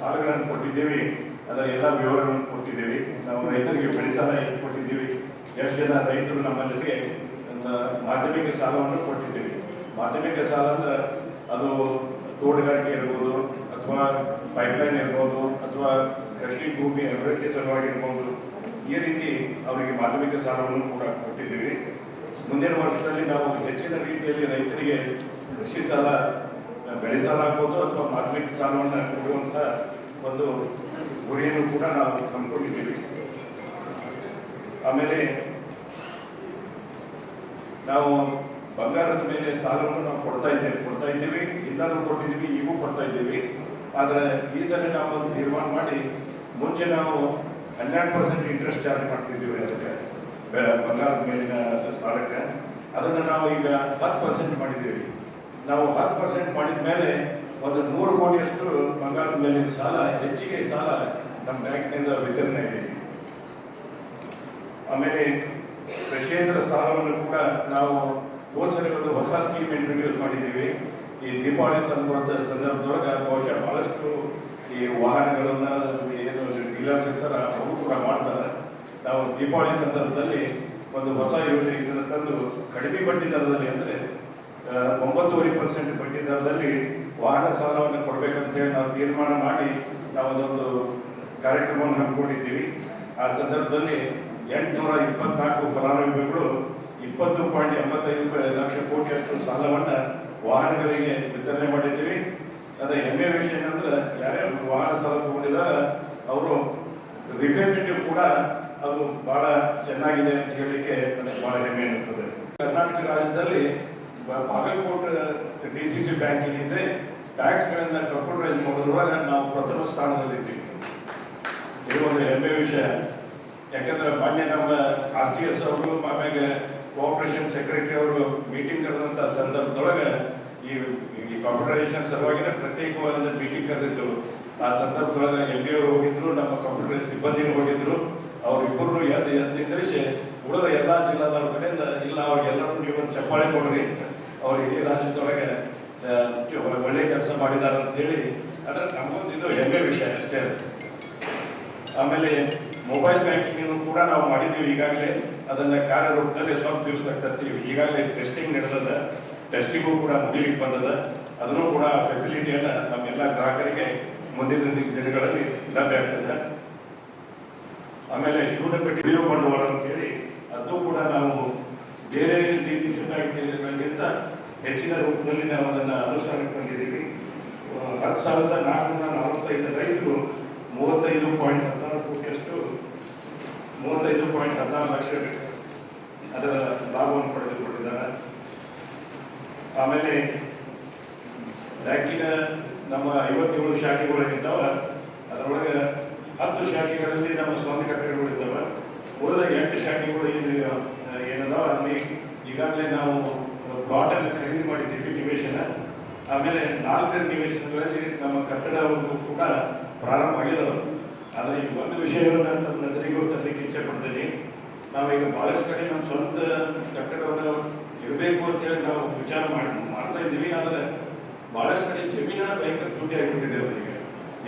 ಸಾಲಗಳನ್ನು ಕೊಟ್ಟಿದ್ದೀವಿ, ಅದರ ಎಲ್ಲ ವಿವರಗಳನ್ನು ಕೊಟ್ಟಿದ್ದೀವಿ. ನಾವು ರೈತರಿಗೆ ಬೆಳೆ ಸಾಲ ಎಷ್ಟು ಕೊಟ್ಟಿದ್ದೀವಿ? ಎಷ್ಟು ಜನ ರೈತರು ನಮ್ಮಲ್ಲಿ ಮಾಧ್ಯಮಿಕ ಸಾಲವನ್ನು ಕೊಟ್ಟಿದ್ದೀವಿ. ಮಾಧ್ಯಮಿಕ ಸಾಲ ಅಂದ್ರೆ ಅದು ತೋಟಗಾರಿಕೆ ಇರ್ಬೋದು, ಅಥವಾ ಪೈಪ್ಲೈನ್ ಇರ್ಬೋದು, ಅಥವಾ ಕೃಷಿ ಭೂಮಿ ಅಭಿವೃದ್ಧಿ ಸಲುವಾಗಿ ಇರ್ಬೋದು. ಈ ರೀತಿ ಅವರಿಗೆ ಮಾಧ್ಯಮಿಕ ಸಾಲವನ್ನು ಕೂಡ ಕೊಟ್ಟಿದ್ದೀವಿ. ಮುಂದಿನ ವರ್ಷದಲ್ಲಿ ನಾವು ಹೆಚ್ಚಿನ ರೀತಿಯಲ್ಲಿ ರೈತರಿಗೆ ಕೃಷಿ ಸಾಲ ಬೆಳೆ ಸಾಲ ಆಗ್ಬೋದು ಅಥವಾ ಮಾರ್ಮಿಕ ಸಾಲವನ್ನು ಕೊಡುವಂಥ ಒಂದು ಗುರಿಯನ್ನು ಕೂಡ ನಾವು ಕಂಡುಕೊಂಡಿದ್ದೀವಿ. ಆಮೇಲೆ ನಾವು ಬಂಗಾರದ ಮೇಲೆ ಸಾಲವನ್ನು ನಾವು ಕೊಡ್ತಾ ಇದ್ದೇವೆ. ಕೊಡ್ತಾ ಇದ್ದೀವಿ. ಇಂದಲೂ ಕೊಟ್ಟಿದ್ದೀವಿ, ಈಗೂ ಕೊಡ್ತಾ ಇದ್ದೀವಿ. ಆದರೆ ಈ ಸಲ ನಾವು ಒಂದು ತೀರ್ಮಾನ ಮಾಡಿ ಮುಂಚೆ ನಾವು ಹನ್ನೆರಡು ಪರ್ಸೆಂಟ್ ಇಂಟ್ರೆಸ್ಟ್ ಚಾರ್ಜ್ ಮಾಡ್ತಿದ್ದೀವಿ ಅದಕ್ಕೆ ಬಂಗಾರದ ಮೇಲಿನ ಸಾಲಕ್ಕೆ. ಅದನ್ನು ನಾವು ಈಗ ಹತ್ತು ಪರ್ಸೆಂಟ್ ಮಾಡಿದ್ದೀವಿ. ನಾವು ಹತ್ತು ಪರ್ಸೆಂಟ್ ಮಾಡಿದ ಮೇಲೆ ಒಂದು ನೂರು ಕೋಟಿಯಷ್ಟು ಬಂಗಾರದ ಮೇಲಿನ ಸಾಲ, ಹೆಚ್ಚಿಗೆ ಸಾಲ ನಮ್ಮ ಬ್ಯಾಂಕ್ನಿಂದ ವಿತರಣೆ ಇದೆ ಆಮೇಲೆ ಕೃಷಿಯೇತರ ಸಾಲವನ್ನು ಕೂಡ ನಾವು ಹೋದ್ಸರಿ ಒಂದು ಹೊಸ ಸ್ಕೀಮ್ ಇಂಟ್ರೊಡ್ಯೂಸ್ ಮಾಡಿದ್ದೀವಿ. ಈ ದೀಪಾವಳಿ ಸಂದರ್ಭದ ಸಂದರ್ಭದೊಳಗೆ ಬಹುಶಃ ಬಹಳಷ್ಟು ಈ ವಾಹನಗಳನ್ನು ಏನು ಡೀಲರ್ಸ್ ಇರ್ತಾರ, ಅವರು ಕೂಡ ಮಾಡ್ತಾರೆ. ನಾವು ದೀಪಾವಳಿ ಸಂದರ್ಭದಲ್ಲಿ ಒಂದು ಹೊಸ ಯೋಜನೆ ಇದನ್ನು ತಂದು ಕಡಿಮೆ ಬಡ್ಡಿ ದರದಲ್ಲಿ ಅಂದರೆ ಒಂಬತ್ತುವರೆ ಪರ್ಸೆಂಟ್ ಬಡ್ಡಿ ದರದಲ್ಲಿ ವಾಹನ ಸಾಲವನ್ನು ಕೊಡಬೇಕಂತ ಹೇಳಿ ನಾವು ತೀರ್ಮಾನ ಮಾಡಿ ನಾವು ಅದೊಂದು ಕಾರ್ಯಕ್ರಮವನ್ನು ಹಮ್ಮಿಕೊಂಡಿದ್ದೀವಿ. ಆ ಸಂದರ್ಭದಲ್ಲಿ ಎಂಟುನೂರ ಇಪ್ಪತ್ನಾಲ್ಕು ಫಲಾನುಭವಿಗಳು ಇಪ್ಪತ್ತು ಪಾಯಿಂಟ್ ಎಂಬತ್ತೈದು ಲಕ್ಷ ಕೋಟಿಯಷ್ಟು ಸಾಲವನ್ನು ವಾಹನಗಳಿಗೆ ವಿತರಣೆ ಮಾಡಿದ್ದೀವಿ. ಅದರ ಹೆಮ್ಮೆ ವಿಷಯ ಏನಂದ್ರೆ ಯಾರ್ಯಾರು ವಾಹನ ಸಾಲ ತಗೊಂಡಿದ್ದಾರೆ ಅವರು ರಿಪೇಮೆಂಟ್ ಕೂಡ ಅದು ಬಹಳ ಚೆನ್ನಾಗಿದೆ ಅಂತ ಹೇಳಲಿಕ್ಕೆ ನನಗೆ ಬಹಳ ಹೆಮ್ಮೆ ಅನಿಸ್ತದೆ. ಕರ್ನಾಟಕ ರಾಜ್ಯದಲ್ಲಿ ಬಾಗಲಕೋಟೆ ಡಿ ಸಿ ಸಿ ಬ್ಯಾಂಕಿನಿಂದ ಟ್ಯಾಕ್ಸ್ಗಳನ್ನು ಕಂಪ್ಯೂಟರೈಸ್ ಮಾಡೋದ್ರೊಳಗೆ ನಾವು ಪ್ರಥಮ ಸ್ಥಾನದಲ್ಲಿದ್ದೀವಿ. ಇದು ಒಂದು ಹೆಮ್ಮೆ ವಿಷಯ. ಯಾಕಂದ್ರೆ ಮೊನ್ನೆ ನಮ್ಮ ಆರ್ ಸಿ ಎಸ್ ಅವರು, ಆಮ್ಯಾಗ ಕೋಆಪರೇಷನ್ ಸೆಕ್ರೆಟರಿ ಅವರು ಮೀಟಿಂಗ್ ಕರೆದಂಥ ಸಂದರ್ಭದೊಳಗೆ ಈ ಈ ಕಂಪ್ಯೂಟರೈಸೇಷನ್ ಸಲುವಾಗಿನ ಪ್ರತ್ಯೇಕವಾದ ಮೀಟಿಂಗ್ ಕರೆದಿದ್ದರು ಆ ಸಂದರ್ಭದೊಳಗೆ ಎಲ್ ಡಿ ಅವರು ಹೋಗಿದ್ರು, ನಮ್ಮ ಕಂಪ್ಯೂಟರ್ ಸಿಬ್ಬಂದಿಗಳು ಹೋಗಿದ್ರು. ಅವರಿಬ್ಬರು ಎದ್ದು ಎದ್ದು ನಿಂದ್ರಿಸಿ ಉಳಿದ ಎಲ್ಲ ಜಿಲ್ಲಾದವ್ರ ಕಡೆಯಿಂದ ಇಲ್ಲ ಅವ್ರಿಗೆಲ್ಲರೂ ನೀವು ಒಂದು ಚಪ್ಪಾಳೆ ಕೊಡ್ರಿ. ಅವ್ರು ಇಡೀ ರಾಜ್ಯದೊಳಗೆ ಒಳ್ಳೆ ಕೆಲಸ ಮಾಡಿದ್ದಾರೆ ಅಂತ ಹೇಳಿ, ಅದ್ರ ನಮಗೊಂದು ಇದು ಹೆಮ್ಮೆ ವಿಷಯ ಅಷ್ಟೇ. ಆಮೇಲೆ ಮೊಬೈಲ್ ಬ್ಯಾಂಕಿಂಗ್ ಕೂಡ ನಾವು ಮಾಡಿದ್ದೀವಿ ಈಗಾಗಲೇ. ಅದನ್ನ ಕಾರ್ಯರೂಪದಲ್ಲಿ ಸ್ವಲ್ಪ ದಿವಸ ತರ್ತೀವಿ. ಈಗಾಗಲೇ ಟೆಸ್ಟಿಂಗ್ ನಡೆದದ. ಟೆಸ್ಟಿಂಗು ಕೂಡ ಮುಗಿಲಿಕ್ಕೆ ಬಂದದ. ಅದನ್ನು ಕೂಡ ಫೆಸಿಲಿಟಿಯನ್ನ ನಮ್ಮೆಲ್ಲ ಗ್ರಾಹಕರಿಗೆ ಮುಂದಿನ ದಿನಗಳಲ್ಲಿ ಲಭ್ಯ ಆಗ್ತದೆ. ಆಮೇಲೆ ಶೂನ್ಯಪಟ್ಟಿ ವಿಡಿಯೋ ಬಂಡವಾಳ ಅಂತ ಹೇಳಿ ಅದು ಕೂಡ ನಾವು ಬೇರೆ ಡಿ ಸಿ ಸಿ ಬ್ಯಾಂಕ್ಗಳಿಗಿಂತ ಹೆಚ್ಚಿನ ರೂಪದಲ್ಲಿ ನಾವು ಅದನ್ನು ಅನುಷ್ಠಾನಕ್ಕೆ ಹತ್ತು ಸಾವಿರದ ನಾಲ್ಕುನೂರ ನಲವತ್ತೈದು ರೈತರು ಮೂವತ್ತೈದು ಪಾಯಿಂಟ್ ಹದಿನಾರು ಕೋಟಿಯಷ್ಟು, ಮೂವತ್ತೈದು ಪಾಯಿಂಟ್ ಹದಿನಾರು ಲಕ್ಷ ಅದರ ಲಾಭವನ್ನು ಪಡೆದುಕೊಂಡಿದ್ದಾರೆ. ಆಮೇಲೆ ಬ್ಯಾಂಕಿನ ನಮ್ಮ ಐವತ್ತೇಳು ಶಾಖೆಗಳಿದ್ದಾವೆ ಅದರೊಳಗೆ ಹತ್ತು ಶಾಖೆಗಳಲ್ಲಿ ನಮ್ಮ ಸ್ವಂತ ಕಟ್ಟಡಗಳು ಇದ್ದಾವೆ ಉಳಿದ ಎಂಟು ಶಾಖೆಗಳು ಏನದಾವ? ಅಲ್ಲಿ ಈಗಾಗಲೇ ನಾವು ಪ್ಲಾಟ್ ಅನ್ನು ಖರೀದಿ ಮಾಡಿದ್ದೀವಿ, ನಿವೇಶನ. ಆಮೇಲೆ ನಾಲ್ಕರ ನಿವೇಶನಗಳಲ್ಲಿ ನಮ್ಮ ಕಟ್ಟಡವನ್ನು ಕೂಡ ಪ್ರಾರಂಭ ಆಗಿದ್ದರು ಆದರೆ ಈ ಒಂದು ವಿಷಯವನ್ನು ತಮ್ಮ ನಜರಿಗೂ ತರಲಿಕ್ಕೆ ಇಚ್ಛೆ ಪಡ್ತೀನಿ. ನಾವೀಗ ಬಹಳಷ್ಟು ಕಡೆ ನಮ್ಮ ಸ್ವಂತ ಕಟ್ಟಡವನ್ನು ಇರಬೇಕು ಅಂತೇಳಿ ನಾವು ವಿಚಾರ ಮಾಡಿ, ಮಾಡ್ತಾ ಇದ್ದೀವಿ. ಆದರೆ ಬಹಳಷ್ಟು ಕಡೆ ಜಮೀನ ಭಯಂಕರ ತುಟಿ ಆಗಿಬಿಟ್ಟಿದೆ ಅವರಿಗೆ.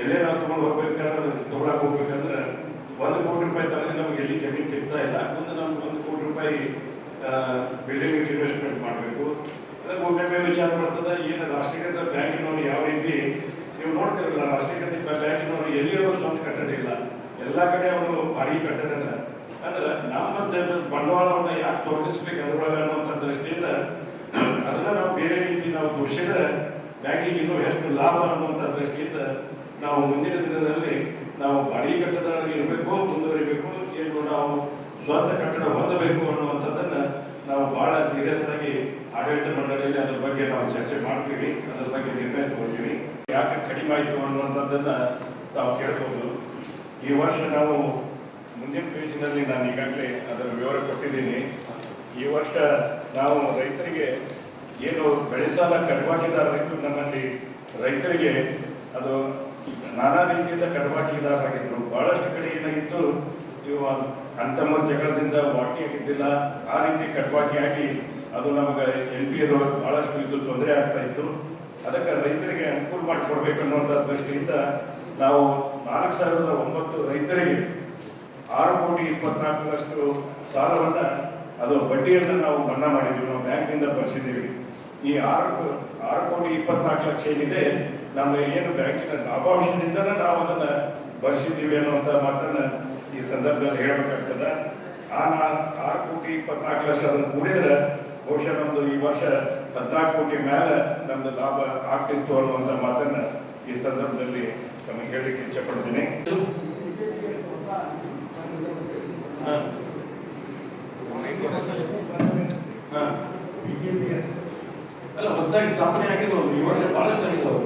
ಎಲ್ಲೇ ನಾವು ತೊಗೊಂಡು ಹೋಗ್ಬೇಕಾದ್ರೆ ತಗೊಳಕ್ ಹೋಗ್ಬೇಕಂದ್ರೆ ಒಂದು ಕೋಟಿ ರೂಪಾಯಿ ತಗೊಂಡು ನಮ್ಗೆ ಎಲ್ಲಿ ಜಮೀನು ಸಿಗ್ತಾ ಇಲ್ಲ. ಮುಂದೆ ನಮ್ಗೆ ಒಂದು ಕೋಟಿ ರೂಪಾಯಿ ಬಿಲ್ಡಿಂಗ್ ಇನ್ವೆಸ್ಟ್ಮೆಂಟ್ ಮಾಡಬೇಕು. ಅದಕ್ಕೆ ಒಮ್ಮೆ ವಿಚಾರ ಬರ್ತದೆ. ಏನು ರಾಷ್ಟ್ರೀಕೃತ ಬ್ಯಾಂಕಿನವರು ಯಾವ ರೀತಿ, ನೀವು ನೋಡ್ತಿರಲ್ಲ, ರಾಷ್ಟ್ರೀಕೃತ ಬ್ಯಾಂಕಿನವರು ಎಲ್ಲಿಯವರು ಸ್ವಂತ ಕಟ್ಟಡ ಇಲ್ಲ. ಎಲ್ಲ ಕಡೆ ಅವರು ಬಾಡಿಗೆ ಕಟ್ಟಡನ. ಅಂದ್ರೆ ನಮ್ಮ ಬಂಡವಾಳವನ್ನು ಯಾಕೆ ತೊಡಗಿಸ್ಬೇಕು ಅದರೊಳಗೆ ಅನ್ನುವಂಥ ದೃಷ್ಟಿಯಿಂದ ಅದನ್ನ ನಾವು ಬೇರೆ ರೀತಿ ನಾವು ತೋರಿಸಿದ್ರೆ ಬ್ಯಾಂಕಿಗೆ ಇನ್ನೂ ಎಷ್ಟು ಲಾಭ ಅನ್ನುವಂಥ ದೃಷ್ಟಿಯಿಂದ ನಾವು ಮುಂದಿನ ದಿನದಲ್ಲಿ ನಾವು ಬಾಡಿಗೆ ಕಟ್ಟಡದಲ್ಲಿ ಇರಬೇಕು, ಮುಂದುವರಿಬೇಕು ಏನು ನಾವು ಸ್ವಂತ ಕಟ್ಟಡ ಹೊಂದಬೇಕು ಅನ್ನುವಂಥದ್ದನ್ನ ನಾವು ಬಹಳ ಸೀರಿಯಸ್ ಆಗಿ ಆಡಳಿತ ಮಂಡಳಿಯಲ್ಲಿ ಅದ್ರ ಬಗ್ಗೆ ನಾವು ಚರ್ಚೆ ಮಾಡ್ತೀವಿ, ಅದ್ರ ಬಗ್ಗೆ ನಿರ್ಣಯ ತಗೊಳ್ತೀವಿ. ಯಾಕೆ ಕಡಿಮೆ ಆಯಿತು ಅನ್ನುವಂಥದ್ದನ್ನ ನಾವು ಕೇಳ್ಬೋದು. ಈ ವರ್ಷ ನಾವು ಮುಂದಿನ ಪೇಜಿನಲ್ಲಿ ನಾನು ಈಗಾಗಲೇ ಅದರ ವಿವರ ಕೊಟ್ಟಿದ್ದೀನಿ. ಈ ವರ್ಷ ನಾವು ರೈತರಿಗೆ ಏನು ಬೆಳೆ ಸಾಲ ಕಡಿವಾಕಿದಾರ ರೈತರು ನಮ್ಮಲ್ಲಿ ರೈತರಿಗೆ ಅದು ನಾನಾ ರೀತಿಯಿಂದ ಕಡಿವಾಕಿದಾರರಾಗಿದ್ದರು ಬಹಳಷ್ಟು ಕಡೆ ಏನಾಗಿತ್ತು ನೀವು ಅಂತಮ ಜಗಳದಿಂದ ಆಗಿದ್ದಿಲ್ಲ ಆ ರೀತಿ ಕಡ್ವಾಕಿಯಾಗಿ ಅದು ನಮಗೆ ಎಲ್ ಪಿ ಎದೊಳಗೆ ಬಹಳಷ್ಟು ಇದು ತೊಂದರೆ ಆಗ್ತಾ ಇತ್ತು. ಅದಕ್ಕೆ ರೈತರಿಗೆ ಅನುಕೂಲ ಮಾಡಿಕೊಡ್ಬೇಕು ಅನ್ನುವಂಥ ದೃಷ್ಟಿಯಿಂದ ನಾವು ನಾಲ್ಕು ಸಾವಿರದ ಒಂಬತ್ತು ರೈತರಿಗೆ ಆರು ಕೋಟಿ ಇಪ್ಪತ್ನಾಲ್ಕು ಲಕ್ಷ ಸಾಲವನ್ನು ಅದು ಬಡ್ಡಿಯನ್ನು ನಾವು ಮನ್ನಾ ಮಾಡಿದ್ದೀವಿ ನಾವು ಬ್ಯಾಂಕ್ನಿಂದ ಬರೆಸಿದ್ದೀವಿ. ಈ ಆರು ಆರು ಕೋಟಿ ಇಪ್ಪತ್ನಾಲ್ಕು ಲಕ್ಷ ಏನಿದೆ ನಮ್ಮ ಏನು ಬ್ಯಾಂಕಿನ ಲಾಭಾಂಶದಿಂದನೇ ನಾವು ಅದನ್ನು ಬರ್ಸಿದ್ದೀವಿ ಅನ್ನುವಂಥ ಮಾತನ್ನು ಈ ಸಂದರ್ಭದಲ್ಲಿ ಹೇಳಬೇಕಾಗ್ತದೆ. ಆ ನಾ, ಆರು ಕೋಟಿ ಇಪ್ಪತ್ನಾಲ್ಕು ಲಕ್ಷ ಅದನ್ನು ಕೂಡಿದ್ರೆ ಬಹುಶಃ ನಮ್ಮದು ಈ ವರ್ಷ ಹದಿನಾಲ್ಕು ಕೋಟಿ ಮೇಲೆ ನಮ್ಮದು ಲಾಭ ಆಗ್ತಿತ್ತು ಅನ್ನುವಂಥ ಮಾತನ್ನು ಈ ಸಂದರ್ಭದಲ್ಲಿ ನಮಗೆ ಹೇಳಲಿಕ್ಕೆ ಇಚ್ಛಪಡ್ತೀನಿ ಅಲ್ಲ, ಹೊಸದಾಗಿ ಸ್ಥಾಪನೆ ಆಗಿದ್ದವು ಈ ವರ್ಷ ಭಾಳಷ್ಟು ಆಗಿದ್ದವು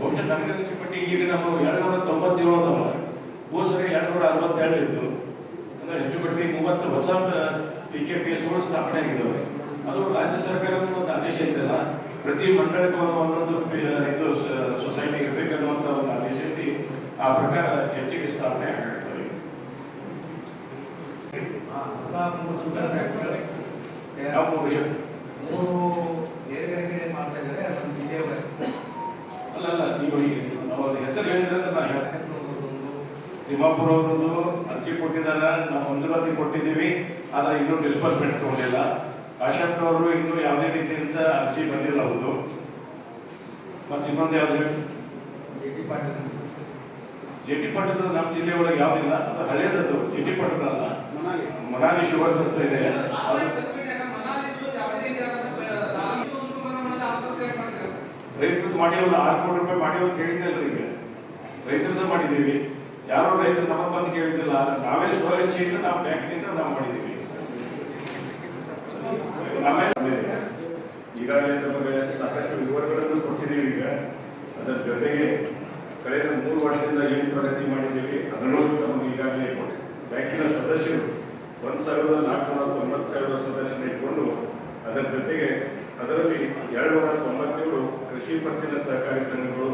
ಬಹುಶಃ ನನಗೆ ಪಟ್ಟಿ ಈಗ ನಾವು ಎರಡು ನೂರ ತೊಂಬತ್ತೇಳು ಅದಾವ. ಸರಿ ಎರಡು ನೂರ ಅರವತ್ತೆರಡು ಇತ್ತು ಅಂದ್ರೆ ಹೆಚ್ಚು ಕಡಿಮೆ ಮೂವತ್ತು ಹೊಸ ಪಿ ಕೆ ಪಿ ಎಸ್ಗಳು ಸ್ಥಾಪನೆ ಆಗಿದ್ದಾವೆ ಅದು ರಾಜ್ಯ ಸರ್ಕಾರದ ಒಂದು ಆದೇಶ ಇದೆಯಲ್ಲ ಪ್ರತಿ ಮಂಡಳಕ್ಕೂ ಒಂದೊಂದು ಇದು ಸೊಸೈಟಿ ಇರಬೇಕನ್ನುವಂಥ ಒಂದು ಆದೇಶ ಐತಿ. ಆ ಪ್ರಕಾರ ಹೆಚ್ಚಿಗೆ ಸ್ಥಾಪನೆ ಆಗಿರ್ತವೆ ಯಾವ ಮೂರು ಹೇಳಿ ಅಲ್ಲ ಅಲ್ಲ ನೀವು ನಾವು ಅವ್ರ ಹೆಸರು ಹೇಳಿದ್ರೆ ನಾನು ಹೇಳ್ತೇನೆ ತಿಮ್ಮಾಪುರ ಅವರದ್ದು ಅರ್ಜಿ ಕೊಟ್ಟಿದ್ದಾರೆ ನಾವು ಮಂಜೂರಾತಿ ಕೊಟ್ಟಿದ್ದೀವಿ ಆದರೆ ಇನ್ನೂ ಡಿಸ್ಬರ್ಸ್ಮೆಂಟ್ ತಗೊಂಡಿಲ್ಲ ಕಾಶ್ಯಪ್ ಅವರು ಇನ್ನೂ ಯಾವುದೇ ರೀತಿಯಿಂದ ಅರ್ಜಿ ಬಂದಿಲ್ಲ ಅವರು ಮತ್ತೆ ಇನ್ನೊಂದು ಯಾವ್ದು ಹೇಳಿ ಜೆ ಟಿ ಪಟ್ಟದ ನಮ್ಮ ಜಿಲ್ಲೆ ಒಳಗೆ ಯಾವುದಿಲ್ಲ ಅದು ಹಳೇದದು ಜೆ ಟಿ ಪಟ್ಟದ ಅಲ್ಲ ಮನಾಲಿ ಶುಗರ್ಸ್ ಅಂತ ಇದೆ ಅದು ರೈತರದ್ದು ಮಾಡಿವಲ್ಲ ಆರು ಕೋಟಿ ರೂಪಾಯಿ ಮಾಡಿ ಅಂತ ಹೇಳಿದ್ದಲ್ಲ ಈಗ. ರೈತರದ್ದು ಮಾಡಿದ್ದೀವಿ. ಯಾರೋ ರೈತರು ನಮಗೆ ಬಂದು ಕೇಳಿದ್ದಿಲ್ಲ ನಾವೇ ಸ್ವಇಚ್ಛೆಯಿಂದ ನಾವು ಬ್ಯಾಂಕ್ನಿಂದ ನಾವು ಮಾಡಿದ್ದೀವಿ. ಈಗಾಗಲೇ ನಮಗೆ ಸಾಕಷ್ಟು ವಿವರಗಳನ್ನು ಕೊಟ್ಟಿದ್ದೀವಿ ಈಗ. ಅದರ ಜೊತೆಗೆ ಕಳೆದ ಮೂರು ವರ್ಷದಿಂದ ಏನು ಪ್ರಗತಿ ಮಾಡಿದ್ದೀವಿ. ಅದನ್ನು ನಮಗೆ ಈಗಾಗಲೇ ಬ್ಯಾಂಕಿನ ಸದಸ್ಯರು ಒಂದು ಸಾವಿರದ ನಾಲ್ಕುನೂರ ತೊಂಬತ್ತೆರಡು ಸದಸ್ಯರನ್ನ ಇಟ್ಕೊಂಡು ಅದರ ಜೊತೆಗೆ ಅದರಲ್ಲಿ ಎರಡು ನೂರ ತೊಂಬತ್ತೇಳು ಕೃಷಿ ಪತ್ತಿನ ಸಹಕಾರಿ ಸಂಘಗಳು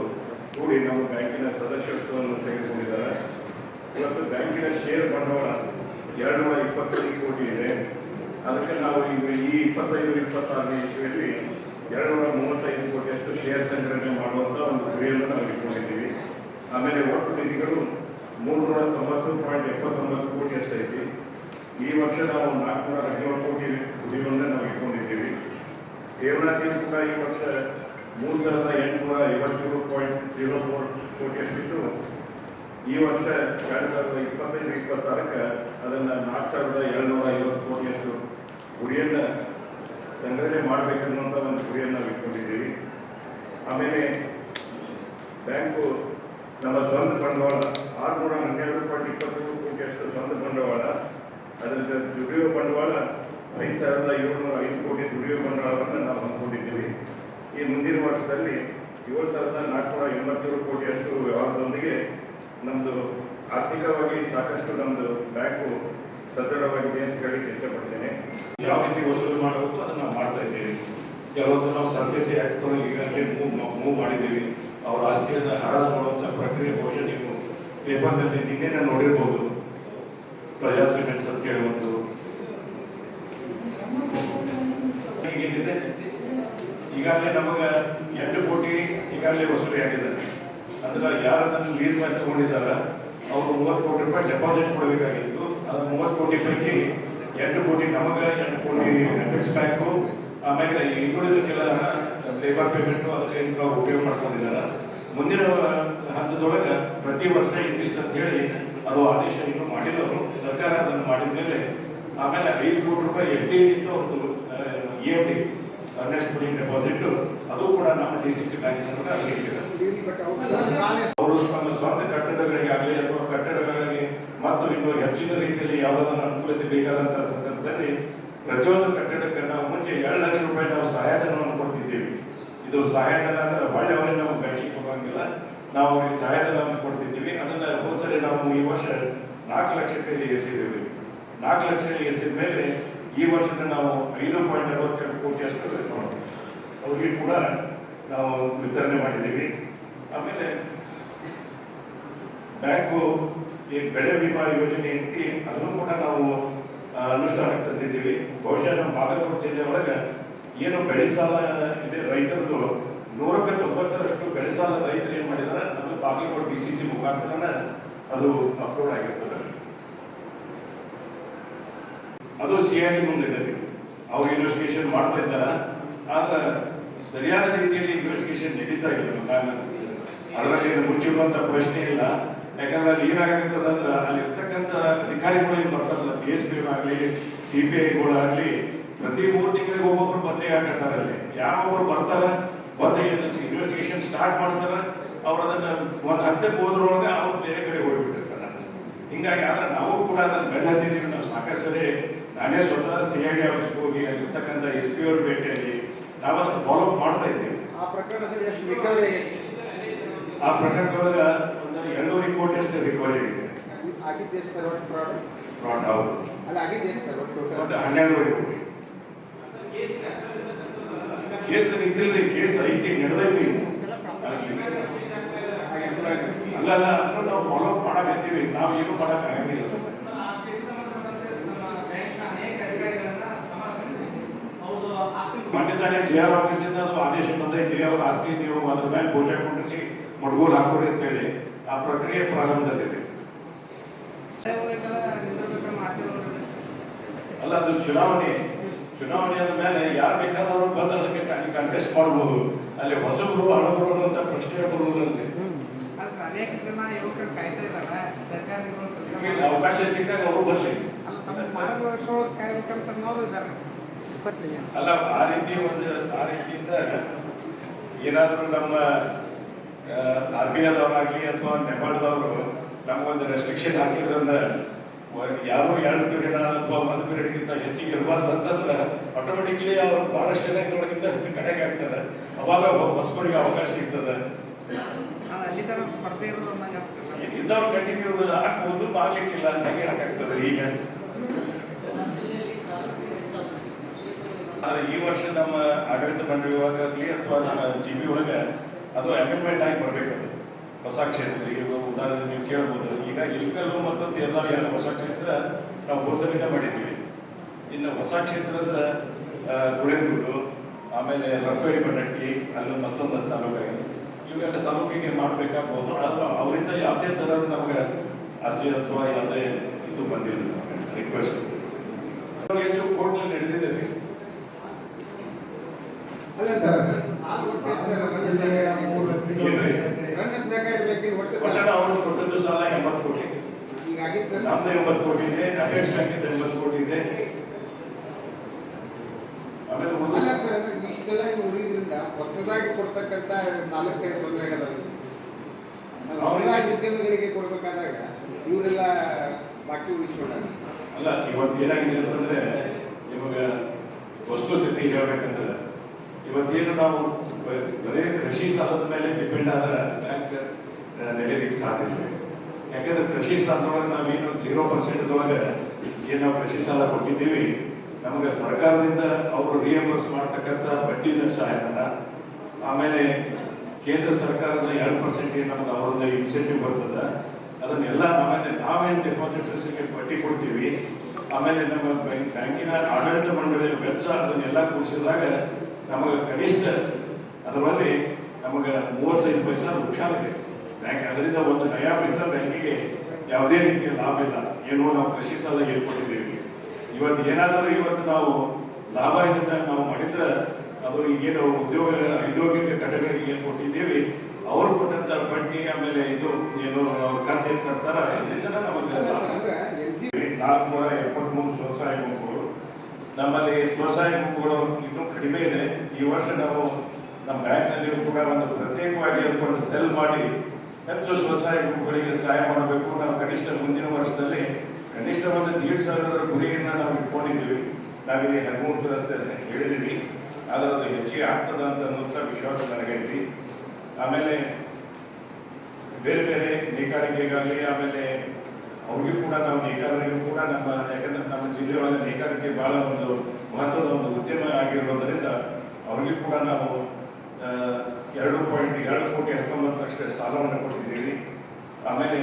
ಕೂಡಿ ನಮ್ಮ ಬ್ಯಾಂಕಿನ ಸದಸ್ಯತ್ವವನ್ನು ತೆಗೆದುಕೊಂಡಿದ್ದಾರೆ. ಇವತ್ತು ಬ್ಯಾಂಕಿನ ಷೇರ್ ಬಂಡವಾಳ ಎರಡು ನೂರ ಇಪ್ಪತ್ತೈದು ಕೋಟಿ ಇದೆ. ಅದಕ್ಕೆ ನಾವು ಈಗ ಈ ಇಪ್ಪತ್ತೈದು, ಇಪ್ಪತ್ತಾರನೇ ಇಸ್ವಿಯಲ್ಲಿ ಎರಡು ನೂರ ಮೂವತ್ತೈದು ಕೋಟಿಯಷ್ಟು ಶೇರ್ ಸಂಗ್ರಹಣೆ ಮಾಡುವಂಥ ಒಂದು ಗುರಿಯನ್ನು ನಾವು ಇಟ್ಕೊಂಡಿದ್ದೀವಿ. ಆಮೇಲೆ ಒಟ್ಟು ನಿಧಿಗಳು ಮೂರುನೂರ ತೊಂಬತ್ತು ಪಾಯಿಂಟ್ ಎಪ್ಪತ್ತೊಂಬತ್ತು ಕೋಟಿ ಅಷ್ಟೈತಿ ಈ ವರ್ಷ ನಾವು ನಾಲ್ಕುನೂರ ಹದಿನೇಳು ಕೋಟಿ ಗುರಿಗಳನ್ನು ನಾವು ಇಟ್ಕೊಂಡಿದ್ದೀವಿ. ಠೇವಣಿ ಕೂಡ ಈ ವರ್ಷ ಮೂರು ಸಾವಿರದ ಎಂಟುನೂರ ಐವತ್ತೇಳು ಪಾಯಿಂಟ್ ಜೀರೋ ಫೋರ್ ಕೋಟಿಯಷ್ಟಿತ್ತು ಈ ವರ್ಷ ಎರಡು ಸಾವಿರದ ಇಪ್ಪತ್ತೈದು, ಇಪ್ಪತ್ತಾರಕ್ಕೆ ಅದನ್ನು ನಾಲ್ಕು ಸಾವಿರದ ಏಳ್ನೂರ ಐವತ್ತು ಕೋಟಿಯಷ್ಟು ಗುರಿಯನ್ನು ಸಂಗ್ರಹಣೆ ಮಾಡಬೇಕನ್ನುವಂಥ ಒಂದು ಗುರಿಯನ್ನು ಇಟ್ಕೊಂಡಿದ್ದೀವಿ. ಆಮೇಲೆ ಬ್ಯಾಂಕು ನಮ್ಮ ಸ್ವಂತ ಬಂಡವಾಳ, ಆರುನೂರ ಹನ್ನೆರಡು ಪಾಯಿಂಟ್ ಇಪ್ಪತ್ತೇಳು ಕೋಟಿಯಷ್ಟು ಸ್ವಂತ ಬಂಡವಾಳ ಅದರಿಂದ ದುಡಿಯುವ ಬಂಡವಾಳ ಐದು ಸಾವಿರದ ಏಳ್ನೂರ ಐದು ಕೋಟಿ ದುಡಿಯುವ ಬಂಡವಾಳವನ್ನು ನಾವು ಹೊಂದ್ಕೊಂಡಿದ್ದೀವಿ. ಈ ಮುಂದಿನ ವರ್ಷದಲ್ಲಿ ಏಳು ಸಾವಿರದ ನಾಲ್ಕುನೂರ ಎಂಬತ್ತೇಳು ಕೋಟಿಯಷ್ಟು ವ್ಯವಹಾರದೊಂದಿಗೆ ನಮ್ಮದು ಆರ್ಥಿಕವಾಗಿ ಸಾಕಷ್ಟು ನಮ್ಮದು ಬ್ಯಾಂಕು ಸದೃಢವಾಗಿದೆ ಅಂತ ಹೇಳಿ ಪಡ್ತೇನೆ ಯಾವ ರೀತಿ ವಸೂಲು ಮಾಡಬೇಕು ಅದನ್ನು ನಾವು ಮಾಡ್ತಾ ಇದ್ದೇವೆ. ಯಾವತ್ತು ನಾವು ಸರ್ಫೇಸಿ ಆ್ಯಕ್ಟ್ ಈಗಾಗಲೇ ಮೂವ್ ಮೂವ್ ಮಾಡಿದ್ದೀವಿ. ಅವರ ಆಸ್ತಿಯನ್ನು ಹರಾಜು ಮಾಡುವಂಥ ಪ್ರಕ್ರಿಯೆ ಬಹುಶಃ ನೀವು ಪೇಪರ್ನಲ್ಲಿ ನಿನ್ನೆ ನೋಡಿರ್ಬೋದು. ಪ್ರಜಾ ಸಿಮೆಂಟ್ಸ್ ಅಂತ ಹೇಳುವಂಥದ್ದು. ಏನಿದೆ ಈಗಾಗಲೇ ನಮಗೆ ಎಂಟು ಕೋಟಿ ಈಗಾಗಲೇ ವಸೂಲಿ ಆಗಿದೆ. ಅಂದ್ರೆ ಯಾರು ಅದನ್ನು ಲೀಸ್ ಮೇಲೆ ತಗೊಂಡಿದ್ದಾರೆ ಅವರು ಮೂವತ್ತು ಕೋಟಿ ರೂಪಾಯಿ ಡೆಪಾಸಿಟ್ ಕೊಡಬೇಕಾಗಿತ್ತು. ಅದು ಮೂವತ್ತು ಕೋಟಿ ಪೈಕಿ ಎಂಟು ಕೋಟಿ ನಮಗೆ ಎಂಟು ಕೋಟಿ ಎಫೆಕ್ಸ್ ಬ್ಯಾಂಕು ಆಮೇಲೆ ಈ ಇನ್ನುಳಿದ ಕೆಲ ಲೇಬರ್ ಪೇಮೆಂಟು ಅದಕ್ಕೆ ಅವ್ರು ಉಪಯೋಗ ಮಾಡ್ಕೊಂಡಿದ್ದಾರೆ. ಮುಂದಿನ ಹಂತದೊಳಗೆ ಪ್ರತಿ ವರ್ಷ ಇಂತಿಷ್ಟು ಅಂತ ಹೇಳಿ ಅದು ಆದೇಶ ಇನ್ನೂ ಮಾಡಿಲ್ಲ ಸರ್ಕಾರ ಅದನ್ನು ಮಾಡಿದ ಮೇಲೆ ಆಮೇಲೆ ಐದು ಕೋಟಿ ರೂಪಾಯಿ ಎಫ್ ಡಿ ಇತ್ತು ಅವ್ರದ್ದು ಇ F D earnest pudding deposit ಅದು ಕೂಡ ನಮ್ಮ ಡಿ ಸಿ ಸಿ ಬ್ಯಾಂಕ್ ಅದಕ್ಕೆ ಇಟ್ಟಿದ್ದಾರೆ ಅವರು ತಮ್ಮ ಸ್ವಂತ ಕಟ್ಟಡಗಳಿಗಾಗಲಿ ಅಥವಾ ಕಟ್ಟಡಗಳಿಗೆ ಮತ್ತು ಇನ್ನು ಹೆಚ್ಚಿನ ರೀತಿಯಲ್ಲಿ ಯಾವುದಾದ್ರೂ ಅನುಕೂಲತೆ ಬೇಕಾದಂತಹ ಸಂದರ್ಭದಲ್ಲಿ ಪ್ರತಿಯೊಂದು ಕಟ್ಟಡಕ್ಕೆ ನಾವು ಮುಂಚೆ ಎರಡು ಲಕ್ಷ ರೂಪಾಯಿ ನಾವು ಸಹಾಯಧನವನ್ನು ಕೊಡ್ತಿದ್ದೀವಿ. ಇದು ಸಹಾಯಧನ ಅಂದ್ರೆ ಒಳ್ಳೆ ಅವರಿಗೆ ನಾವು ಬ್ಯಾಂಕಿಗೆ ಹೋಗಂಗಿಲ್ಲ ನಾವು ಈ ಸಹಾಯಧನವನ್ನು ಕೊಡ್ತಿದ್ದೀವಿ. ಅದನ್ನ ಹೋದ್ಸರಿ ನಾವು ಈ ವರ್ಷ ನಾಲ್ಕು ಲಕ್ಷಕ್ಕೆ ಎಸಿದ್ದೀವಿ ನಾಲ್ಕು ಲಕ್ಷ ಎಸಿದ ಮೇಲೆ ಈ ವರ್ಷದ ನಾವು ಐದು ಪಾಯಿಂಟ್ ಅರವತ್ತೆರಡು ಕೋಟಿ ಅಷ್ಟು ಅವ್ರಿಗೆ ಕೂಡ ನಾವು ವಿತರಣೆ ಮಾಡಿದ್ದೀವಿ. ಆಮೇಲೆ ಬ್ಯಾಂಕು ಈ ಬೆಳೆ ವಿಮಾ ಯೋಜನೆ ಐತಿ, ಅದನ್ನು ಕೂಡ ನಾವು ಅನುಷ್ಠಾನಕ್ಕೆ ತಂದಿದ್ದೀವಿ. ಬಹುಶಃ ನಮ್ಮ ಬಾಗಲಕೋಟೆ ಜಿಲ್ಲೆ ಒಳಗೆ ಏನು ಬೆಳೆ ಸಾಲ ಇದೆ, ರೈತರದ್ದು ನೂರಕ್ಕೆ ತೊಂಬತ್ತರಷ್ಟು ಬೆಳೆ ಸಾಲ ರೈತರು ಏನು ಮಾಡಿದ್ದಾರೆ ನಮಗೆ ಬಾಗಲಕೋಟೆ ಡಿ ಸಿ ಸಿ ಮುಖಾಂತರನ ಅದು ಅಪ್ಲೋಡ್ ಆಗಿರ್ತದೆ. ಅದು ಸಿ ಐ ಟಿ ಮುಂದಿದ್ದಾರೆ ಅವ್ರು ಇನ್ವೆಸ್ಟಿಗೇಷನ್ ಮಾಡ್ತಾ ಇದ್ದಾರೆ? ಆದ್ರೆ ಸರಿಯಾದ ರೀತಿಯಲ್ಲಿ ಇನ್ವೆಸ್ಟಿಗೇಷನ್ ನಡೀತಾ ಇಲ್ಲ. ಅದರಲ್ಲಿ ಏನು ಮುಚ್ಚಿರುವಂತ ಪ್ರಶ್ನೆ ಇಲ್ಲ. ಯಾಕಂದ್ರೆ ಅಲ್ಲಿ ಏನಾಗತ್ತದ ಅಲ್ಲಿರ್ತಕ್ಕಂಥ ಅಧಿಕಾರಿಗಳು ಏನು ಬರ್ತಾರಲ್ಲ? ಪಿ ಎಸ್ ಪಿ ಆಗಲಿ ಸಿ ಪಿ ಐಗಳಾಗಲಿ ಪ್ರತಿ ಮೂರು ತಿಂಗಳಿಗೆ ಒಬ್ಬೊಬ್ರು ಬದಲಿ ಆಗತ್ತಾರ ಅಲ್ಲಿ. ಯಾರೊಬ್ಬರು ಬರ್ತಾರ? ಬಂದು ಇನ್ವೆಸ್ಟಿಗೇಷನ್ ಸ್ಟಾರ್ಟ್ ಮಾಡ್ತಾರೆ? ಅವ್ರು ಅದನ್ನು ಒಂದು ಹತ್ತಕ್ಕೆ ಹೋದ್ರೊಳಗೆ ಅವ್ರು ಬೇರೆ ಕಡೆ ಹೋಗ್ಬಿಟ್ಟಿರ್ತಾರೆ. ಹಿಂಗಾಗಿ ಆದ್ರೆ ನಾವು ಕೂಡ ಅದನ್ನು ಬೆನ್ನತ್ತಿದ್ದೀವಿ. ನಾವು ಸಾಕಷ್ಟು ಸರಿ ನಾನೇ ಸ್ವತಃ ಸಿ ಐ ಡಿ ಆಫೀಸ್ಗೆ ಹೋಗಿ ಅಲ್ಲಿರ್ತಕ್ಕಂಥ ಎಸ್ ಪಿ ಅವ್ರ ಭೇಟಿಯಾಗಿ ನಾವು ಫಾಲೋಅಪ್ ಫಾಲೋ ಅಪ್ ಮಾಡ್ತಾ ಇದ್ದೇವೆ. ಆ ಪ್ರಕರಣದಲ್ಲಿ ಎಷ್ಟು ರಿಕವರಿ ಆ ಪ್ರಕರಣದೊಳಗ ಒಂದು ಎರಡೂವರೆ ಕೋಟಿ ಅಷ್ಟು ರಿಕವರಿ ಆಗಿದೆ. ಆಗಿದ್ದು ಸರ್ ಒಟ್ಟು ಫ್ರಾಡ್ ಫ್ರಾಡ್ ಹೌದು. ಅಲ್ಲ ಆಗಿದ್ದು ಎಷ್ಟು ಸರ್ ಒಟ್ಟು ಒಟ್ಟು ಟೋಟಲ್ ಹನ್ನೆರಡುವರೆ ಕೋಟಿ ಕೇಸ್ ಇದ್ದಿಲ್ರಿ ಕೇಸ್ ಐತಿ ನಡೆದೈತಿ. ಅಲ್ಲ ಅಲ್ಲ ಅದನ್ನ ನಾವು ಫಾಲೋ ಅಪ್ ಮಾಡಕತ್ತೀವಿ ನಾವು ಏನು ಮಾಡಕ್ ಮೊನ್ನೆ ತಾನೇ ಜೆ ಆರ್ ಆಫೀಸಿಂದ ಆದೇಶ ಬಂದೈತಿ ಅವ್ರ ಆಸ್ತಿ, ನೀವು ಅದ್ರ ಮೇಲೆ ಪೂಜೆ ಕುಂಡ್ರಿಸಿ ಮಡ್ಗೋಲ್ ಹಾಕೊಡಿ ಅಂತ ಹೇಳಿ ಆ ಪ್ರಕ್ರಿಯೆ ಪ್ರಾರಂಭದಲ್ಲಿದೆ. ಅಲ್ಲ, ಅದು ಚುನಾವಣೆ. ಚುನಾವಣೆ ಆದ ಮೇಲೆ ಯಾರು ಬೇಕಾದವರು ಬಂದು ಅದಕ್ಕೆ ಕಂಟೆಸ್ಟ್ ಮಾಡಬಹುದು ಅಲ್ಲಿ ಹೊಸಬರು, ಹಳಬರು ಅನ್ನೋಂಥ ಪ್ರಶ್ನೆ ಬರುವುದಂತೆ. ಅವಕಾಶ ಸಿಕ್ಕಾಗ ಅವರು ಬರಲಿ. ಮಾರ್ಗದರ್ಶನ ಕಾಯ್ಬೇಕಂತ ಅನ್ನೋರು ಇದ್ದಾರೆ ಅಲ್ಲ ಆ ರೀತಿ ಒಂದು ಆ ರೀತಿಯಿಂದ ಏನಾದರೂ ನಮ್ಮ ಆರ್ ಬಿ ಐದವ್ರಾಗಲಿ ಅಥವಾ ನೆಪಾಳದವರು ನಮಗೊಂದು ರೆಸ್ಟ್ರಿಕ್ಷನ್ ಹಾಕಿದ್ರಿಂದ ಯಾರು ಎರಡು ಪೀರಿಯಡ್ ಅಥವಾ ಒಂದು ಪೀರಿಯಡ್ಗಿಂತ ಹೆಚ್ಚಿಗೆ ಇರಬಾರ್ದು ಅಂತಂದ್ರೆ ಆಟೋಮೆಟಿಕ್ಲಿ ಅವ್ರು ಬಹಳಷ್ಟು ಜನ ಇದ್ರೊಳಗಿಂತ ಕಡೆಗೆ ಆಗ್ತದೆ ಅವಾಗ ಹೊಸಬರಿಗೆ ಅವಕಾಶ ಸಿಗ್ತದೆ. ಇದ್ದವ್ರು ಕಂಟಿನ್ಯೂ ಆಗ್ಬೋದು ಆಗ್ಲಿಕ್ಕಿಲ್ಲ ಅಂತ ಹೇಳಕ್ಕಾಗ್ತದೆ ಈಗ. ಆದ್ರೆ ಈ ವರ್ಷ ನಮ್ಮ ಆಡಳಿತ ಮಂಡಳಿ ಒಳಗಾಗ್ಲಿ ಅಥವಾ ನಮ್ಮ ಜಿ ಬಿ ಒಳಗೆ ಅದು ಅಮೆಂಡ್ಮೆಂಟ್ ಆಗಿ ಬರ್ಬೇಕು ಅದು. ಹೊಸ ಕ್ಷೇತ್ರ ಈಗ ಉದಾಹರಣೆ ನೀವು ಕೇಳ್ಬೋದು. ಈಗ ಇಲ್ಕಲ್ಲು ಮತ್ತು ತೇರ್ದಾಳಿ ಅನ್ನೋ ಹೊಸ ಕ್ಷೇತ್ರ ನಾವು ಘೋಷಣೆ ಮಾಡಿದ್ದೀವಿ. ಇನ್ನು ಹೊಸ ಅಂದ್ರೆ ಗುಳೆಂದೂರು ಆಮೇಲೆ ರಕ್ಕೋರಿ ಪಟ್ಟಿ ಅಲ್ಲಿ ಮತ್ತೊಂದು ತಾಲೂಕಾಗಿ ಇವೆಲ್ಲ ತಾಲೂಕಿಗೆ ಮಾಡಬೇಕಾಗ್ಬೋದು. ಅದು ಅವರಿಂದ ಯಾವುದೇ ಥರದ ನಮಗೆ ಅರ್ಜಿ ಅಥವಾ ಯಾವುದೇ ಇದು ಬಂದಿಲ್ಲ ರಿಕ್ವೆಸ್ಟ್ ಎಷ್ಟು ಕೋರ್ಟ್ನಲ್ಲಿ ನಡೆದಿದೆ ರೀ ಅಲ್ಲ ಸರ್ ಸಾಲ ಒಟ್ಟು ಎಷ್ಟು ಸರ್ ರನ್ ಬೇಕಾಗಿರ್ಬೇಕು ಒಟ್ಟು ಒಟ್ಟಾರೆ ಸರ್ ಅವರು ಕೊಟ್ಟದ್ದು ಸಾಲ ಎಂಬತ್ತು ಕೋಟಿ. ನಮ್ದು ಎಂಬತ್ತು ಕೋಟಿ ಇದೆ ಎಂಬತ್ತು ಕೋಟಿ ಇದೆ. ಆಮೇಲೆ ಒಂದು ಇಷ್ಟೆಲ್ಲ ಉಳಿದ್ರಿಂದ ಹೊಸದಾಗಿ ಕೊಡ್ತಕ್ಕಂತ ಸಾಲಕ್ಕೆ ತೊಂದರೆ ಉದ್ಯಮಿಗಳಿಗೆ ಕೊಡ್ಬೇಕಾದಾಗ ಇವರೆಲ್ಲ ಬಾಕಿ ಉಳಿಸ್ಕೊಂಡಾಗ ಅಲ್ಲ ಇವತ್ತು ಏನಾಗಿದೆ ಅಂತಂದ್ರೆ ಇವಾಗ ವಸ್ತುಸ್ಥಿತಿ ಹೇಳ್ಬೇಕಂದ್ರೆ ಇವತ್ತೇನು ನಾವು, ಬರೀ ಕೃಷಿ ಸಾಲದ ಮೇಲೆ ಡಿಪೆಂಡ್ ಆದ್ರೆ ಬ್ಯಾಂಕ್ ನೆಲೆಯಲಿಕ್ಕೆ ಸಾಧ್ಯ ಇಲ್ಲ. ಯಾಕಂದ್ರೆ ಕೃಷಿ ಸಾಲದೊಳಗೆ ನಾವೇನು ಜೀರೋ ಪರ್ಸೆಂಟ್ದೊಳಗೆ ಏನು ನಾವು ಕೃಷಿ ಸಾಲ ಕೊಟ್ಟಿದ್ದೀವಿ, ನಮಗೆ ಸರ್ಕಾರದಿಂದ ಅವರು ರಿಯಂಬರ್ಸ್ ಮಾಡ್ತಕ್ಕಂಥ ಬಡ್ಡಿ ದರ ಸಹಾಯಧನ ಆಮೇಲೆ ಕೇಂದ್ರ ಸರ್ಕಾರದ ಎರಡು ಪರ್ಸೆಂಟ್ ಏನು ನಮ್ಗೆ ಅವರದ್ದು ಇನ್ಸೆಂಟಿವ್ ಬರ್ತದೆ, ಅದನ್ನೆಲ್ಲ ಆಮೇಲೆ ನಾವೇನು ಡೆಪಾಸಿಟರ್ಸ್ಗೆ ಬಡ್ಡಿ ಕೊಡ್ತೀವಿ, ಆಮೇಲೆ ನಮ್ಮ ಬ್ಯಾಂಕ್- ಬ್ಯಾಂಕಿನ ಆಡಳಿತ ಮಂಡಳಿಯ ವೆಚ್ಚ ಅದನ್ನೆಲ್ಲ ಕೂಡಿಸಿದಾಗ ನಮಗೆ ಕನಿಷ್ಠ ಅದರಲ್ಲಿ ನಮಗೆ ಮೂವತ್ತೈದು ಪೈಸಾ ನುಕ್ಸಾನ ಇದೆ. ಬ್ಯಾಂಕ್ ಅದರಿಂದ ಒಂದು ನಯಾ ಪೈಸಾ ಬ್ಯಾಂಕಿಗೆ ಯಾವುದೇ ರೀತಿಯ ಲಾಭ ಇಲ್ಲ. ಏನೋ ನಾವು ಕೃಷಿ ಸಾಲ ಹೇಳ್ಕೊಟ್ಟಿದ್ದೀವಿ ಇವತ್ತು ಏನಾದರೂ ಇವತ್ತು ನಾವು ಲಾಭ ಇದನ್ನ ನಾವು ಮಾಡಿದ್ರೆ ಅದು ಈಗೇನು ಉದ್ಯೋಗ ಔದ್ಯೋಗಿಕ ಘಟಕಗಳಿಗೆ ಏನು ಕೊಟ್ಟಿದ್ದೀವಿ ಅವರು ಕೊಟ್ಟಂತ ಬಡ್ಡಿ ಆಮೇಲೆ ಇದು ಏನು ಖರ್ಚು ಏನು ಕಟ್ತಾರ ಇದರಿಂದ ನಮಗೆ ನಾಲ್ಕು ನೂರ ಎಪ್ಪತ್ಮೂರು ಸ್ವಸಹಾಯ ನಮ್ಮಲ್ಲಿ ಸ್ವಸಹಾಯ ಗುಂಪುಗಳು ಇನ್ನೂ ಕಡಿಮೆ ಇದೆ. ಈ ವರ್ಷ ನಾವು ನಮ್ಮ ಬ್ಯಾಂಕ್ನಲ್ಲಿ ಕೂಡ ಒಂದು ಪ್ರತ್ಯೇಕವಾಗಿ ಅದಕ್ಕೊಂದು ಸೆಲ್ ಮಾಡಿ ಹೆಚ್ಚು ಸ್ವಸಹಾಯ ಗುಂಪುಗಳಿಗೆ ಸಹಾಯ ಮಾಡಬೇಕು. ನಾವು ಕನಿಷ್ಠ ಮುಂದಿನ ವರ್ಷದಲ್ಲಿ ಕನಿಷ್ಠ ಒಂದು ಏಳು ಸಾವಿರದ ಗುರಿಯನ್ನು ನಾವು ಇಟ್ಕೊಂಡಿದ್ದೀವಿ. ನಾವಿಲ್ಲಿ ಹದಿಮೂರು ಅಂತ ಹೇಳಿದ್ದೀವಿ. ಆದರೆ ಅದು ಹೆಚ್ಚಿಗೆ ಆಗ್ತದ ಅಂತ ಅನ್ನುವಂಥ ವಿಶ್ವಾಸ ನನಗೈತಿ ಆಮೇಲೆ ಬೇರೆ ಬೇರೆ ನೇಕಾರಿಕೆಗಾಗಲಿ ಆಮೇಲೆ ಅವ್ರಿಗೂ ಕೂಡ ನಾವು ನೇಕಾರರಿಗೂ ಕೂಡ ನಮ್ಮ, ಯಾಕಂದ್ರೆ ನಮ್ಮ ಜಿಲ್ಲೆಯೊಳಗೆ ನೇಕಾರಿಕೆ ಬಹಳ ಒಂದು ಮಹತ್ವದ ಒಂದು ಉದ್ಯಮ ಆಗಿರೋದರಿಂದ ಅವ್ರಿಗೂ ಕೂಡ ನಾವು ಎರಡು ಪಾಯಿಂಟ್, ಎರಡು ಕೋಟಿ ಹತ್ತೊಂಬತ್ತು ಲಕ್ಷ ಸಾಲವನ್ನು ಕೊಟ್ಟಿದ್ದೀವಿ. ಆಮೇಲೆ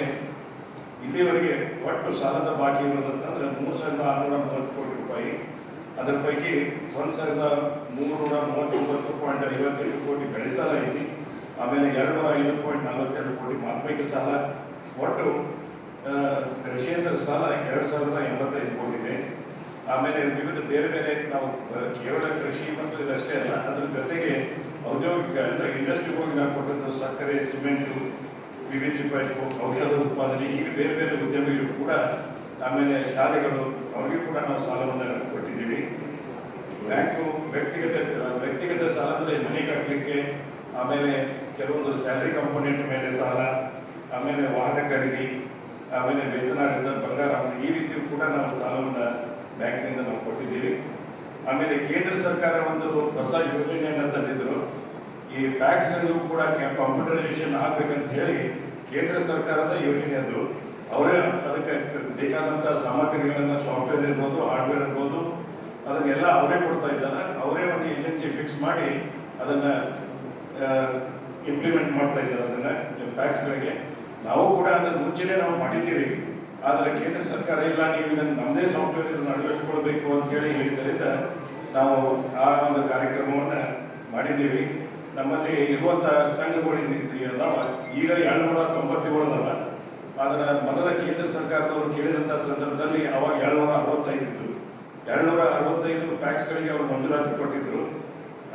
ಇಲ್ಲಿವರೆಗೆ ಒಟ್ಟು ಸಾಲದ ಬಾಕಿ ಇರೋದಂತಂದ್ರೆ ಮೂರು ಸಾವಿರದ ಆರುನೂರ ಮೂವತ್ತು ಕೋಟಿ ರೂಪಾಯಿ. ಅದರ ಪೈಕಿ ಒಂದು ಸಾವಿರದ ಮೂರುನೂರ ಮೂವತ್ತೊಂಬತ್ತು ಪಾಯಿಂಟ್ ಐವತ್ತೆಂಟು ಕೋಟಿ ಬೆಳೆ ಸಾಲ ಐತಿ. ಆಮೇಲೆ ಎರಡು ನೂರ ಐದು ಪಾಯಿಂಟ್ ನಲವತ್ತೆರಡು ಕೋಟಿ ಮಾತ್ಮಿಕ ಸಾಲ. ಒಟ್ಟು ಆ, ಕೃಷಿಯೇತರ ಸಾಲ ಎರಡು ಸಾವಿರದ ಎಂಬತ್ತೈದು ಕೋಟಿ ಇದೆ ಆಮೇಲೆ ವಿವಿಧ ಬೇರೆ ಬೇರೆ ನಾವು ಕೇವಲ ಕೃಷಿ ಮತ್ತು ಇದಷ್ಟೇ ಅಲ್ಲ ಅದ್ರ ಜೊತೆಗೆ ಔದ್ಯೋಗಿಕ ಅಂದರೆ ಇಂಡಸ್ಟ್ರಿಗೆ ಹೋಗಿ ನಾವು ಕೊಟ್ಟದ್ದು ಸಕ್ಕರೆ cement P V C pipe ಔಷಧ ಉತ್ಪಾದನೆ ಈಗ ಬೇರೆ ಬೇರೆ ಉದ್ಯಮಿಗಳು ಕೂಡ ಆಮೇಲೆ ಶಾಲೆಗಳು ಅವರಿಗೆ ಕೂಡ ನಾವು ಸಾಲವನ್ನು ಕೊಟ್ಟಿದ್ದೀವಿ. ಬ್ಯಾಂಕು ವ್ಯಕ್ತಿಗತ ವ್ಯಕ್ತಿಗತ ಸಾಲದಲ್ಲಿ ಮನೆ ಕಟ್ಟಲಿಕ್ಕೆ ಆಮೇಲೆ ಕೆಲವೊಂದು ಸ್ಯಾಲರಿ ಕಂಪೋನೆಂಟ್ ಮೇಲೆ ಸಾಲ ಆಮೇಲೆ ವಾಹನ ಖರೀದಿ ಆಮೇಲೆ ವೇತನದಿಂದ ಬಂಗಾರ ಈ ರೀತಿ ಕೂಡ ನಾವು ಸಾಲವನ್ನು ಬ್ಯಾಂಕ್ನಿಂದ ನಾವು ಕೊಟ್ಟಿದ್ದೀವಿ. ಆಮೇಲೆ ಕೇಂದ್ರ ಸರ್ಕಾರ ಒಂದು ಹೊಸ ಯೋಜನೆಯನ್ನು ತಂದಿದ್ರು. ಈ ಟ್ಯಾಕ್ಸ್ಗಳಿಗೂ ಕೂಡ ಕಂಪ್ಯೂಟರೈಸೇಷನ್ ಆಗ್ಬೇಕಂತ ಹೇಳಿ ಕೇಂದ್ರ ಸರ್ಕಾರದ ಯೋಜನೆ ಅದು. ಅವರೇ ಅದಕ್ಕೆ ಬೇಕಾದಂಥ ಸಾಮಗ್ರಿಗಳನ್ನು ಸಾಫ್ಟ್ವೇರ್ ಇರ್ಬೋದು ಹಾರ್ಡ್ವೇರ್ ಇರ್ಬೋದು, ಅದನ್ನೆಲ್ಲ ಅವರೇ ಕೊಡ್ತಾ ಇದ್ದಾರೆ. ಅವರೇ ಒಂದು ಏಜೆನ್ಸಿ ಫಿಕ್ಸ್ ಮಾಡಿ ಅದನ್ನ ಇಂಪ್ಲಿಮೆಂಟ್ ಮಾಡ್ತಾ ಇದ್ದಾರೆ ಅದನ್ನು ಟ್ಯಾಕ್ಸ್ಗಳಿಗೆ ನಾವು ಕೂಡ ಅದನ್ನು ಮುಂಚೆನೇ ನಾವು ಮಾಡಿದ್ದೀವಿ. ಆದರೆ ಕೇಂದ್ರ ಸರ್ಕಾರ, ಇಲ್ಲ, ನೀವು ಇದನ್ನು ನಮ್ಮದೇ ಸಾಫ್ಟ್ವೇರ್ ಇದನ್ನು ಅಳವಡಿಸ್ಕೊಳ್ಬೇಕು ಅಂತ ಹೇಳಿ ಹೇಳಿದ್ದರಿಂದ ನಾವು ಆ ಒಂದು ಕಾರ್ಯಕ್ರಮವನ್ನು ಮಾಡಿದ್ದೀವಿ. ನಮ್ಮಲ್ಲಿ ಇರುವಂಥ ಸಂಘಗಳು ಅದಾವ ಈಗ ಏಳ್ನೂರ ನೂರ ಅದಾವ ಅದರ ಮೊದಲ ಕೇಂದ್ರ ಸರ್ಕಾರದವರು ಕೇಳಿದಂಥ ಸಂದರ್ಭದಲ್ಲಿ ಅವಾಗ ಏಳ್ನೂರ ಅರವತ್ತೈದು ಇತ್ತು. ಎರಡುನೂರ ಅರವತ್ತೈದು ಟ್ಯಾಕ್ಸ್ಗಳಿಗೆ ಅವರು ಮಂಜೂರಾತಿ ಕೊಟ್ಟಿದ್ರು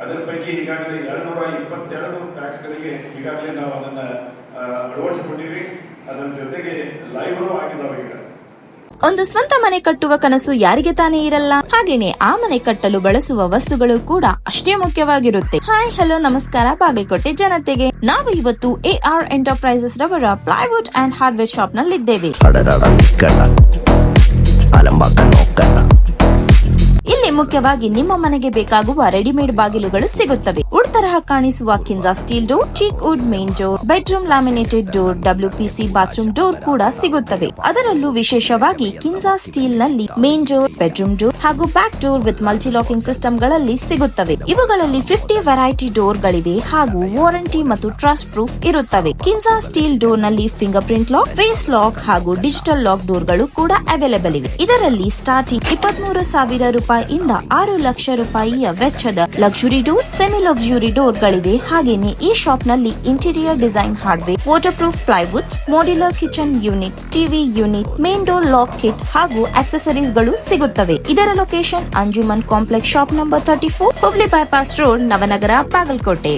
ಅದರ ಪೈಕಿ ಈಗಾಗಲೇ ಏಳ್ನೂರ ಇಪ್ಪತ್ತೆರಡು ಟ್ಯಾಕ್ಸ್ಗಳಿಗೆ ಈಗಾಗಲೇ ನಾವು ಅದನ್ನು ಅಳವಡಿಸಿಕೊಂಡಿವಿ. ಅದರ ಜೊತೆಗೆ ಲೈವ್ ಆಗಿದ್ದಾವೆ ಈಗ. ಒಂದು ಸ್ವಂತ ಮನೆ ಕಟ್ಟುವ ಕನಸು ಯಾರಿಗೆ ತಾನೇ ಇರಲ್ಲ. ಹಾಗೇನೆ ಆ ಮನೆ ಕಟ್ಟಲು ಬಳಸುವ ವಸ್ತುಗಳು ಕೂಡ ಅಷ್ಟೇ ಮುಖ್ಯವಾಗಿರುತ್ತೆ. ಹಾಯ್ ಹಲೋ ನಮಸ್ಕಾರ ಬಾಗಲಕೋಟೆ ಜನತೆಗೆ. ನಾವು ಇವತ್ತು ಎ ಆರ್ ಎಂಟರ್ಪ್ರೈಸಸ್ ರವರ ಪ್ಲೈವುಡ್ ಅಂಡ್ ಹಾರ್ಡ್ವೇರ್ ಶಾಪ್ ನಲ್ಲಿದ್ದೇವೆ. ಇಲ್ಲಿ ಮುಖ್ಯವಾಗಿ ನಿಮ್ಮ ಮನೆಗೆ ಬೇಕಾಗುವ ರೆಡಿಮೇಡ್ ಬಾಗಿಲುಗಳು ಸಿಗುತ್ತವೆ. ತರಹ ಕಾಣಿಸುವ Kinja steel door teak wood main door, bedroom laminated door WPC bathroom door ಕೂಡ ಸಿಗುತ್ತವೆ. ಅದರಲ್ಲೂ ವಿಶೇಷವಾಗಿ ಕಿಂಜಾ ಸ್ಟೀಲ್ನಲ್ಲಿ ಮೇನ್ ಡೋರ್, ಬೆಡ್ರೂಮ್ ಡೋರ್ ಹಾಗೂ back door with multi locking ಸಿಸ್ಟಮ್ಗಳಲ್ಲಿ ಸಿಗುತ್ತವೆ. ಇವುಗಳಲ್ಲಿ ಫಿಫ್ಟಿ ವೆರೈಟಿ ಡೋರ್ ಗಳಿವೆ ಹಾಗೂ ವಾರಂಟಿ ಮತ್ತು ಟ್ರಸ್ಟ್ ಪ್ರೂಫ್ ಇರುತ್ತವೆ. ಕಿಂಜಾ ಸ್ಟೀಲ್ ಡೋರ್ನಲ್ಲಿ finger print lock, face lock ಹಾಗೂ ಡಿಜಿಟಲ್ ಲಾಕ್ ಡೋರ್ಗಳು ಕೂಡ ಅವೈಲೇಬಲ್ ಇವೆ. ಇದರಲ್ಲಿ ಸ್ಟಾರ್ಟಿಂಗ್ ಇಪ್ಪತ್ಮೂರು ಸಾವಿರ ರೂಪಾಯಿಯಿಂದ ಆರು ಲಕ್ಷ ರೂಪಾಯಿಯ ವೆಚ್ಚದ luxury door semi luxury door ಗಳಿವೆ ಹಾಗೇನೆ ಈ ಶಾಪ್ನಲ್ಲಿ interior design hardware waterproof plywood modular kitchen unit TV unit main door lock kit ಹಾಗೂ ಆಕ್ಸೆಸರೀಸ್ಗಳು ಸಿಗುತ್ತವೆ. ಇದರ location Anjuman complex shop number thirty four Hubli bypass road Navanagar, Bagalkote.